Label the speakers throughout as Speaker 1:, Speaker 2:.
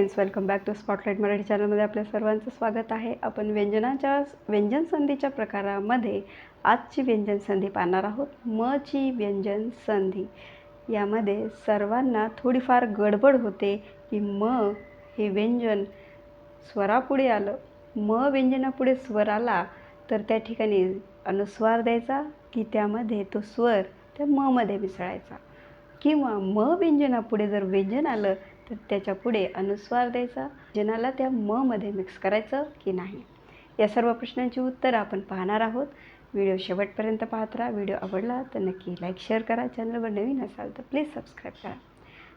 Speaker 1: Friends welcome back to spotlight Marathi चॅनलमध्ये आपल्या सर्वांचं स्वागत आहे. आपण व्यंजनाच्या व्यंजन संधीच्या प्रकारामध्ये आजची व्यंजन संधी पाहणार आहोत. म ची व्यंजन संधी. यामध्ये सर्वांना थोडीफार गडबड होते की म हे व्यंजन स्वरापुढे आलं. म व्यंजनापुढे स्वर आला तर त्या ठिकाणी अनुस्वार द्यायचा की त्यामध्ये तो स्वर त्या ममध्ये मिसळायचा. किंवा म व्यंजनापुढे जर व्यंजन आलं तर त्याच्या पुढे अनुस्वार द्यायचा जनाला त्या म मध्ये मिक्स करायचं की नाही? या सर्व प्रश्नांची उत्तरं आपण पाहणार आहोत. व्हिडिओ शेवटपर्यंत पाहत राहा. व्हिडिओ आवडला तर नक्की लाईक शेअर करा. चॅनलवर नवीन असाल तर प्लीज सबस्क्राईब करा.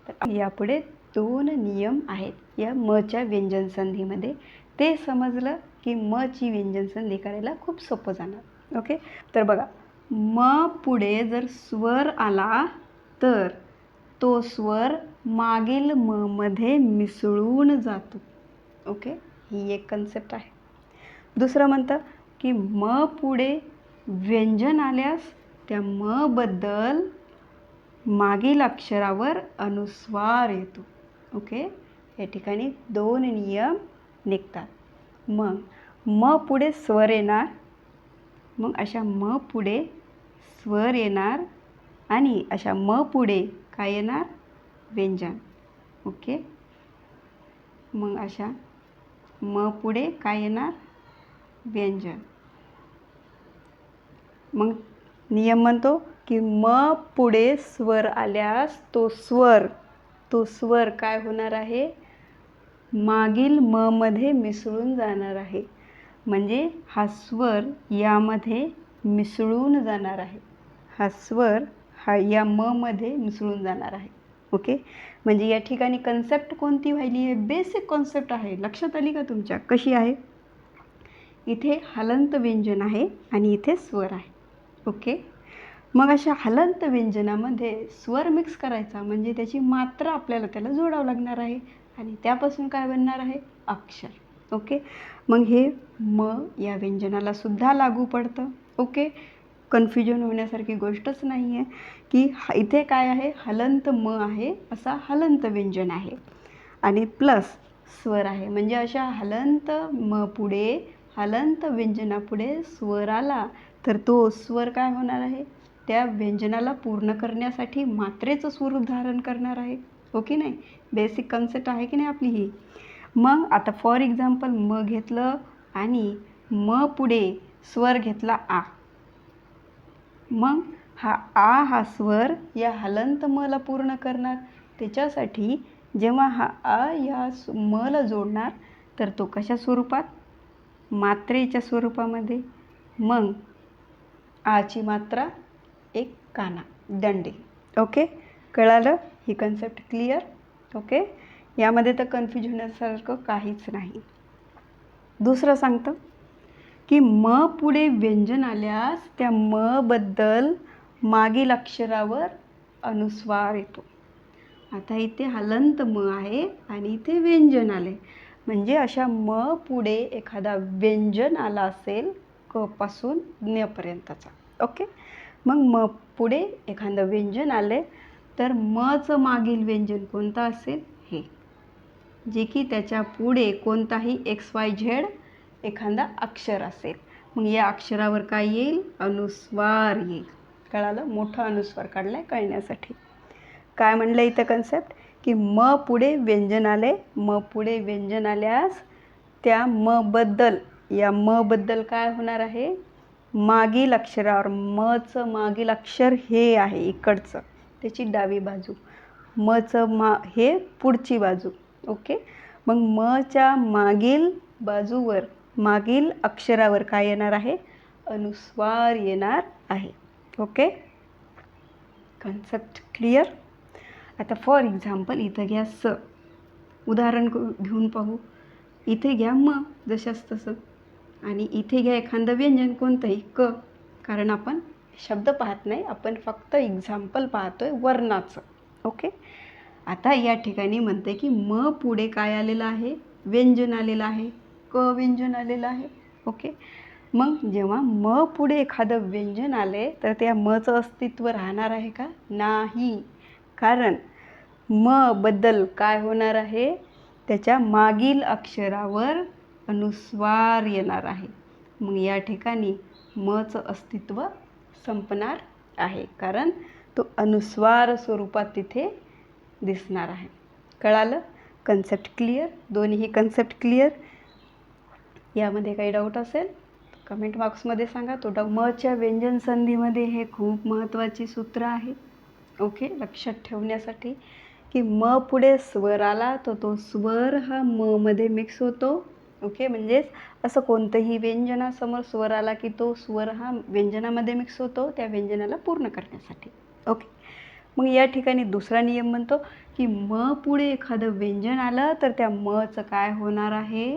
Speaker 1: तर यापुढे दोन नियम आहेत. या मच्या व्यंजन संधीमध्ये ते समजलं की मची व्यंजन संधी करायला खूप सोपं जाणार. ओके तर बघा म पुढे जर स्वर आला तर तो स्वर मागील म मध्ये मिसळून जातो. ओके? ही एक कन्सेप्ट आहे. दुसरं म्हणतं की म पुढे व्यंजन आल्यास त्या म बद्दल मागील अक्षरावर अनुस्वार येतो. ओके? या ठिकाणी दोन नियम निघतात. मग म पुढे स्वर येणार मग अशा म पुढे स्वर येणार आणि अशा म पुढे काय येणार? व्यंजन. ओके मग अशा. म पुढे काय येणार? व्यंजन. मग नियम म्हणतो की म पुढे स्वर आल्यास तो स्वर तो स्वर काय होणार आहे? मागील म मध्ये मिसळून जाणार आहे. म्हणजे हा स्वर यामध्ये मिसळून जाणार आहे. हा स्वर हा या म मध्ये मिसळून जाणार आहे. ओके म्हणजे या ठिकाणी कन्सेप्ट कोणती व्हायली आहे? बेसिक कॉन्सेप्ट आहे. लक्षात आली का तुमच्या? कशी आहे? इथे हलंत व्यंजन आहे आणि इथे स्वर आहे. ओके मग अशा हलंत व्यंजनामध्ये स्वर मिक्स करायचा. म्हणजे त्याची मात्रा आपल्याला त्याला जोडावं लागणार आहे. आणि त्यापासून काय बनणार आहे? अक्षर. ओके मग हे म या व्यंजनाला सुद्धा लागू पडतं. ओके कन्फ्युजन होण्यासारखी गोष्टच नाही आहे की इथे काय आहे? हलंत म आहे असा हलंत व्यंजन आहे. आणि प्लस स्वर आहे. म्हणजे अशा हलंत म पुढे हलंत व्यंजनापुढे स्वर आला तर तो स्वर काय होणार आहे? त्या व्यंजनाला पूर्ण करण्यासाठी मात्रेचं स्वरूप धारण करणार आहे. हो की नाही? बेसिक कन्सेप्ट आहे की नाही आपली ही? मग आता फॉर एक्झाम्पल म घेतलं आणि म पुढे स्वर घेतला आ. मग हा आ हा स्वर या हलंत मला पूर्ण करणार. त्याच्यासाठी जेव्हा हा आ या मला जोडणार तर तो कशा स्वरूपात? मात्रेच्या स्वरूपामध्ये. मग आची मात्रा एक काना दंडे. ओके? कळालं? ही कन्सेप्ट क्लिअर ओके? यामध्ये तर कन्फ्यूज होण्यासारखं काहीच नाही. दुसरं सांगतं. की म पुढे व्यंजन आल्यास त्या म बद्दल मागील अक्षरावर अनुस्वार येतो. आता इथे हलंत म आहे आणि इथे व्यंजन आले. म्हणजे अशा म पुढे एखादा व्यंजन आला असेल क पासून ज्ञपर्यंतचा ओके? मग म पुढे एखादं व्यंजन आले तर मचं मागील व्यंजन कोणतं असेल? हे. जे की त्याच्या पुढे कोणताही एक्स वाय झेड एखादा अक्षर असेल. मग या अक्षरावर काय येईल? अनुस्वार येईल. कळालं? मोठा अनुस्वार काढला आहे कळण्यासाठी. काय म्हणलं इथं कन्सेप्ट की म पुढे व्यंजन आले म पुढे व्यंजन आल्यास त्या म बद्दल या म बद्दल काय होणार आहे? मागील अक्षरावर मचं मागील अक्षर हे आहे इकडचं. त्याची डावी बाजू. मचं मा हे पुढची बाजू. ओके? मग मच्या मागील बाजूवर मागील अक्षरावर काय येणार आहे? अनुस्वार येणार आहे. ओके कन्सेप्ट क्लिअर आता फॉर एक्झाम्पल इथं घ्या स. उदाहरण घेऊन पाहू. इथे घ्या म जशाच तसं. आणि इथे घ्या एखादं व्यंजन कोणतंही क. कारण आपण शब्द पाहत नाही आपण फक्त एक्झाम्पल पाहतो आहे वर्णाचं. ओके आता या ठिकाणी म्हणते की म पुढे काय आलेलं आहे? व्यंजन आलेलं आहे. क व्यंजन आलेलं आहे. ओके. मग जेव्हा म पुढे एखादं व्यंजन आले तर त्या मचं अस्तित्व राहणार आहे का? नाही. कारण म बद्दल काय होणार आहे? त्याच्या मागील अक्षरावर अनुस्वार येणार आहे. मग या ठिकाणी मचं अस्तित्व संपणार आहे. कारण तो अनुस्वार स्वरूपात तिथे दिसणार आहे. कळालं? Concept clear? दोन्हीही कन्सेप्ट क्लिअर? यामध्ये काही डाऊट असेल कमेंट बॉक्समध्ये सांगा. तो डाऊ मच्या व्यंजन संधीमध्ये हे खूप महत्त्वाची सूत्र आहे. ओके लक्षात ठेवण्यासाठी की म पुढे स्वर आला तर तो स्वर हा म मध्ये मिक्स होतो. ओके म्हणजेच असं कोणतंही व्यंजनासमोर स्वर आला की तो स्वर हा व्यंजनामध्ये मिक्स होतो त्या व्यंजनाला पूर्ण करण्यासाठी. ओके मग या ठिकाणी दुसरा नियम म्हणतो की म पुढे एखादं व्यंजन आलं तर त्या मचं काय होणार आहे?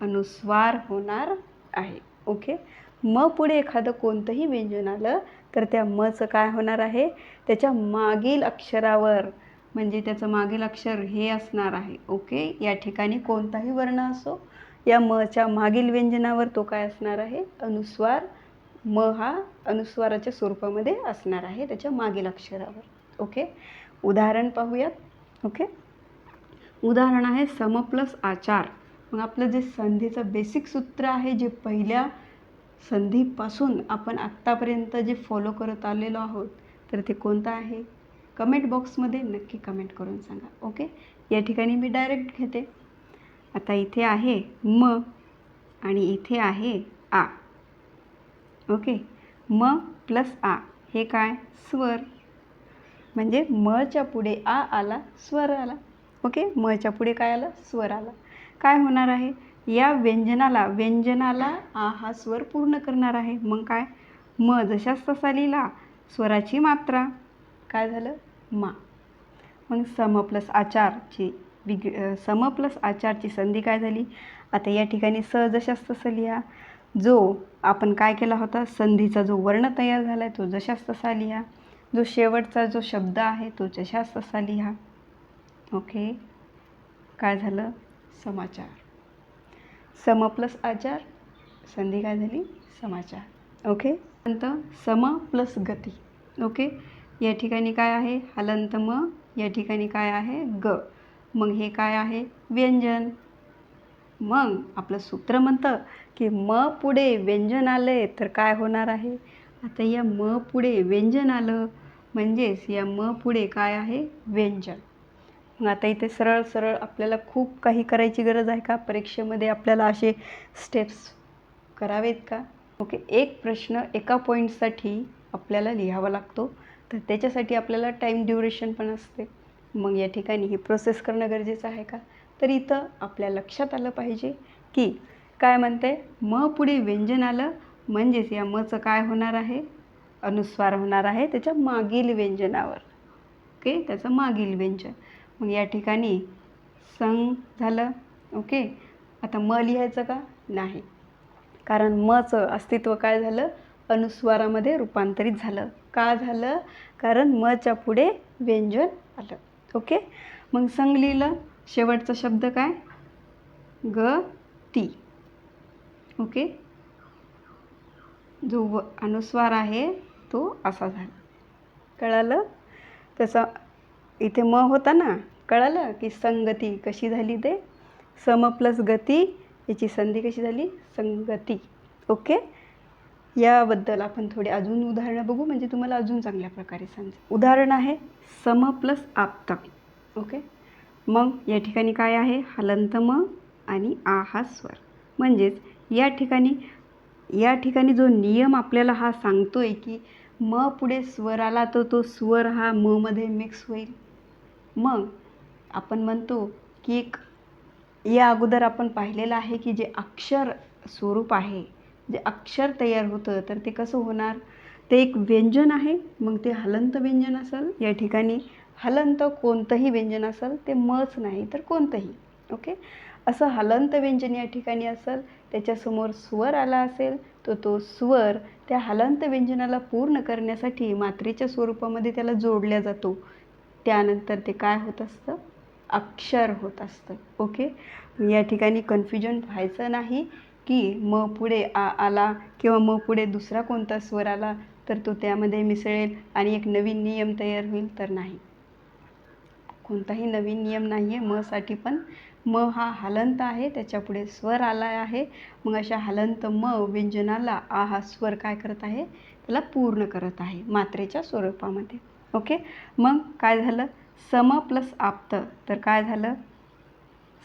Speaker 1: अनुस्वार होणार आहे. ओके म पुढे एखादं कोणतंही व्यंजन आलं तर त्या मचं काय होणार आहे? त्याच्या मागील अक्षरावर म्हणजे त्याचं मागील अक्षर हे असणार आहे. ओके या ठिकाणी कोणताही वर्ण असो या मच्या मागील व्यंजनावर तो काय असणार आहे? अनुस्वार. म हा अनुस्वाराच्या स्वरूपामध्ये असणार आहे त्याच्या मागील अक्षरावर. ओके उदाहरण पाहूयात. ओके उदाहरण आहे सम प्लस आचार. मग आपलं जे संधीचं बेसिक सूत्र आहे जे पहिल्या संधीपासून आपण आत्तापर्यंत जे फॉलो करत आलेलो आहोत तर ते कोणतं आहे? कमेंट बॉक्समध्ये नक्की कमेंट करून सांगा ओके या ठिकाणी मी डायरेक्ट घेते. आता इथे आहे म आणि इथे आहे आ ओके म प्लस आ हे काय? स्वर. म्हणजे मच्या पुढे आ आला स्वर आला ओके मच्या पुढे काय आलं? स्वर आला. काय होणार आहे? या व्यंजनाला व्यंजनाला आ हा स्वर पूर्ण करणार आहे. मग काय? म जशाच तसा लिहिला स्वराची मात्रा. काय झालं? मा. मग सम प्लस आचारची विग सम प्लस आचारची संधी काय झाली? आता या ठिकाणी स जशाच तसं लिहा जो आपण काय केला होता? संधीचा जो वर्ण तयार झाला आहे तो जशाच तसा लिहा जो शेवटचा जो शब्द आहे तो जशाच तसा लिहा ओके? काय झालं? समाचार. सम प्लस आचार संधी काय झाली? समाचार. ओके? नंतर सम प्लस गती. ओके? या ठिकाणी काय आहे? हलंत म या ठिकाणी काय आहे? ग. मग हे काय आहे? व्यंजन. मग आपलं सूत्र म्हणतं की म पुढे व्यंजन आलं तर काय होणार आहे? आता या म पुढे व्यंजन आलं म्हणजेच या म पुढे काय आहे? व्यंजन. मग आता इथे सरळ सरळ आपल्याला खूप काही करायची गरज आहे का? परीक्षेमध्ये आपल्याला असे स्टेप्स करावेत का? ओके एक प्रश्न एका पॉईंटसाठी आपल्याला लिहावा लागतो. तर त्याच्यासाठी आपल्याला टाईम ड्युरेशन पण असते. मग या ठिकाणी ही प्रोसेस करणं गरजेचं आहे का? तर इथं आपल्या लक्षात आलं पाहिजे की काय म्हणते? म पुढे व्यंजन आलं म्हणजेच या मचं काय होणार आहे? अनुस्वार होणार आहे त्याच्या मागील व्यंजनावर. ओके त्याचं मागील व्यंजन. मग या ठिकाणी संग झालं. ओके? आता म लिहायचं का? नाही. कारण मचं अस्तित्व काय झालं? अनुस्वारामध्ये रूपांतरित झालं. का झालं? कारण मच्या पुढे व्यंजन आलं. ओके? मग संग लिहिलं. शेवटचा शब्द काय? ग ती. ओके? जो व अनुस्वार आहे तो असा झाला. कळालं? त्याचा इथे म होता ना कळालं की संगती कशी झाली ते? सम प्लस गती याची संधी कशी झाली? संगती. ओके? याबद्दल आपण थोडे अजून उदाहरणं बघू म्हणजे तुम्हाला अजून चांगल्या प्रकारे समजेल. उदाहरण आहे सम प्लस आप्त. ओके? मग या ठिकाणी काय आहे? हलंत म आणि आ हा स्वर. म्हणजेच या ठिकाणी या ठिकाणी जो नियम आपल्याला हा सांगतो आहे की म पुढे स्वर आला तर तो स्वर हा ममध्ये मिक्स होईल. मग आपण म्हणतो की एक या अगोदर आपण पाहिलेलं आहे की जे अक्षर स्वरूप आहे जे अक्षर तयार होतं तर ते कसं होणार? ते एक व्यंजन आहे मग ते हलंत व्यंजन असेल या ठिकाणी हलंत कोणतंही व्यंजन असेल ते मच नाही तर कोणतंही ओके? असं हलंत व्यंजन या ठिकाणी असेल त्याच्यासमोर स्वर आला असेल तर तो स्वर त्या हलंत व्यंजनाला पूर्ण करण्यासाठी मात्रेच्या स्वरूपामध्ये त्याला जोडल्या जातो. त्यानंतर ते काय होत असतं? अक्षर होत असतं. ओके? या ठिकाणी कन्फ्युजन व्हायचं नाही की म पुढे आ आला किंवा म पुढे दुसरा कोणता स्वर आला तर तो त्यामध्ये मिसळेल आणि एक नवीन नियम तयार होईल तर नाही. कोणताही नवीन नियम नाही आहे मसाठी पण म हा हलंत आहे त्याच्यापुढे स्वर आला आहे. मग अशा हलंत म व्यंजनाला आ हा स्वर काय करत आहे? त्याला पूर्ण करत आहे मात्रेच्या स्वरूपामध्ये. ओके? मग काय झालं? सम प्लस आप्त. तर काय झालं?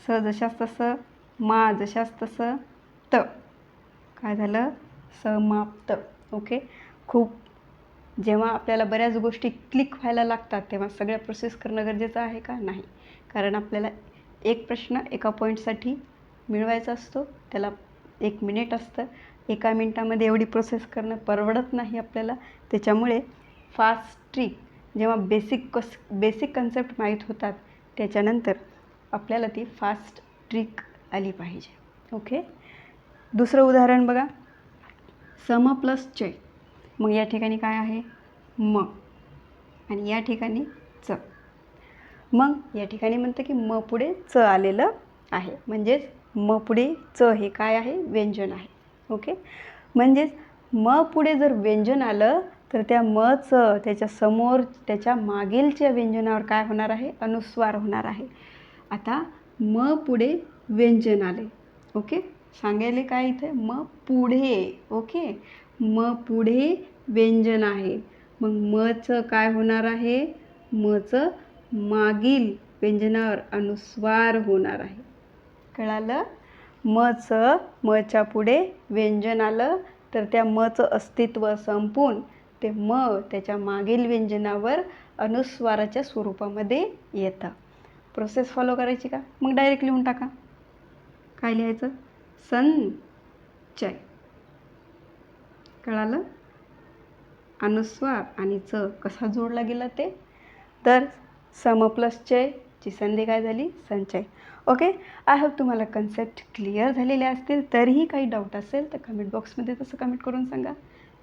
Speaker 1: स जशास तसं मा जशास तसं त. काय झालं? समाप्त. ओके? खूप जेव्हा आपल्याला बऱ्याच गोष्टी क्लिक व्हायला लागतात तेव्हा सगळ्या प्रोसेस करणं गरजेचं आहे का? नाही. कारण आपल्याला एक प्रश्न एका पॉईंटसाठी मिळवायचा असतो. त्याला एक मिनिट असतं. एका मिनटामध्ये एवढी प्रोसेस करणं परवडत नाही आपल्याला. त्याच्यामुळे फास्ट ट्रिक जेव्हा बेसिक कस बेसिक कन्सेप्ट माहीत होतात त्याच्यानंतर आपल्याला ती फास्ट ट्रिक आली पाहिजे. ओके दुसरं उदाहरण बघा. सम प्लस चय मग या ठिकाणी काय आहे? म. आणि या ठिकाणी च. मग या ठिकाणी म्हणतं की म पुढे च आलेलं आहे. म्हणजेच म पुढे च हे काय आहे? व्यंजन आहे. ओके म्हणजेच म पुढे जर व्यंजन आलं तर त्या मचं त्याच्यासमोर त्याच्या मागीलच्या व्यंजनावर काय होणार आहे? अनुस्वार होणार आहे. आता म पुढे व्यंजन आले. ओके? सांगायले काय इथे? म पुढे. ओके? म पुढे व्यंजन आहे. मग मचं काय होणार आहे? मचं मागील व्यंजनावर अनुस्वार होणार आहे. कळालं? मचं मच्या पुढे व्यंजन आलं. तर त्या मचं अस्तित्व संपून ते म त्याच्या मागील व्यंजनावर अनुस्वाराच्या स्वरूपामध्ये येतं. प्रोसेस फॉलो करायची का? मग डायरेक्ट लिहून टाका. काय लिहायचं? संचय. कळालं? अनुस्वार आणि च कसा जोडला गेला ते? तर सम प्लस चयची संधी काय झाली? संचय. ओके आय होप तुम्हाला कन्सेप्ट क्लिअर झालेले असतील. तरीही काही डाऊट असेल तर कमेंट बॉक्समध्ये तसं कमेंट करून सांगा.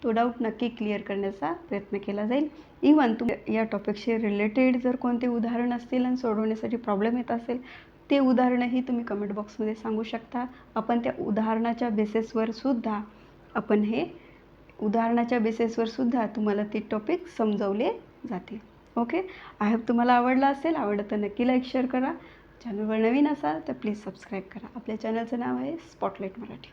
Speaker 1: तो डाऊट नक्की क्लिअर करण्याचा प्रयत्न केला जाईल. इवन तुम या टॉपिकशी रिलेटेड जर कोणते उदाहरण असतील आणि सोडवण्यासाठी प्रॉब्लेम येत असेल ते उदाहरणंही तुम्ही कमेंट बॉक्समध्ये सांगू शकता. आपण त्या उदाहरणाच्या बेसिसवर सुद्धा आपण हे उदाहरणाच्या बेसिसवर सुद्धा तुम्हाला ते टॉपिक समजवले जातील. ओके आय होप तुम्हाला आवडला असेल. आवडलं तर नक्की लाईक शेअर करा. चॅनलवर नवीन असाल तर प्लीज सबस्क्राईब करा. आपल्या चॅनलचं नाव आहे स्पॉटलाईट मराठी.